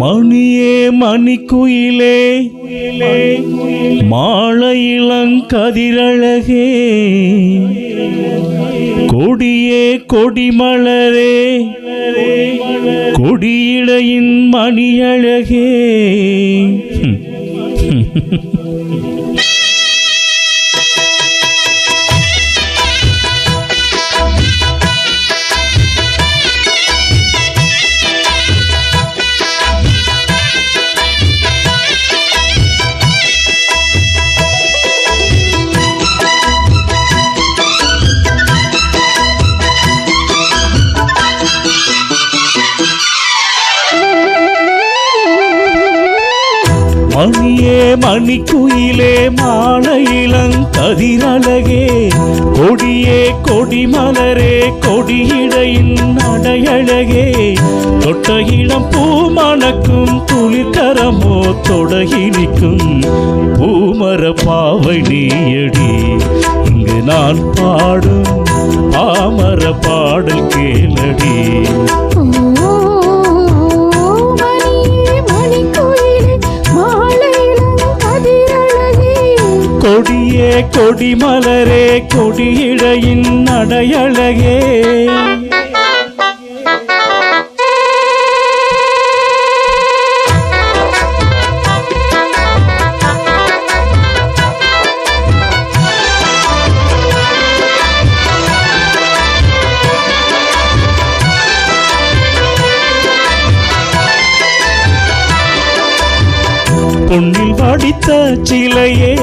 மணியே மணிக்குயிலே மாலை இளங்கதிரழகே கொடியே கொடிமலரே கொடியிடையின் மணியழகே. மணிக்குயிலே மாலையிலங் கதிரழகே. கொடியே கொடிமலரே கொடியிடையின் அடையழகே. தொட்ட இளம் பூமணக்கும் குளிர்கரமோ தொடகினிக்கும் பூமர பாவை நீயடி. இங்கு நான் பாடும் பாமர பாடல் கேளடி. கொடி மலரே கொடியிழையின் நடையழகே பொன்னில் வடித்த சிலையே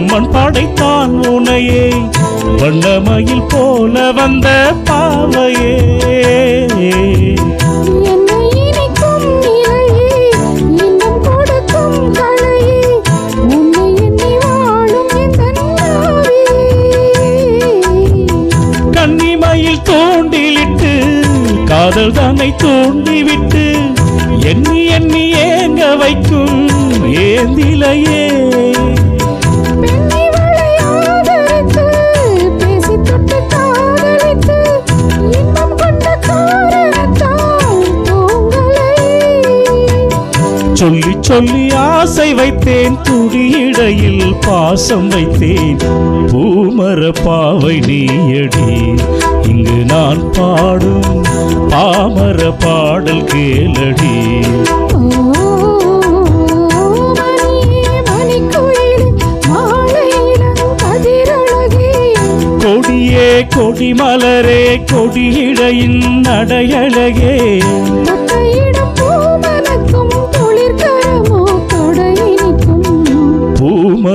பிரம்மன் படைத்தான் உனையே. வண்ணமயில் போல வந்த பாவையே. கன்னிமயில் தூண்டிலிட்டு காதல் தன்னை தூண்டிவிட்டு எண்ணி எண்ணி ஏங்க வைக்கும் ஏந்திலையே. சொல்லி ஆசை வைத்தேன் துடியிடையில் பாசம் வைத்தேன். பூமர பாவை நீயடி இங்கு நான் பாடும் பாமர பாடல் கேளடி. ஓ, மணியே, மணிக்குயிலே, கொடியே கொடிமலரே கொடியிடையின் நடையழகே.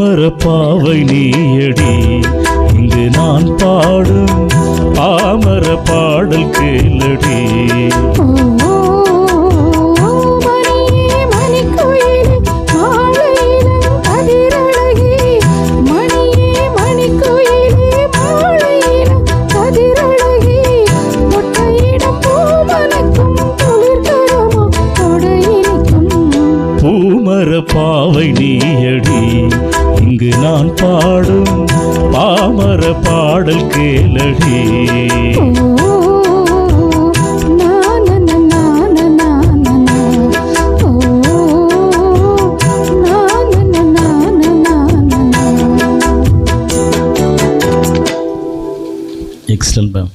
பாவை நீயடி. இங்கு நான் பாடும் பாமர பாடல் கேளடி. இங்கு நான் பாடும் பாமர பாடல் கேளடி. Excellent ma'am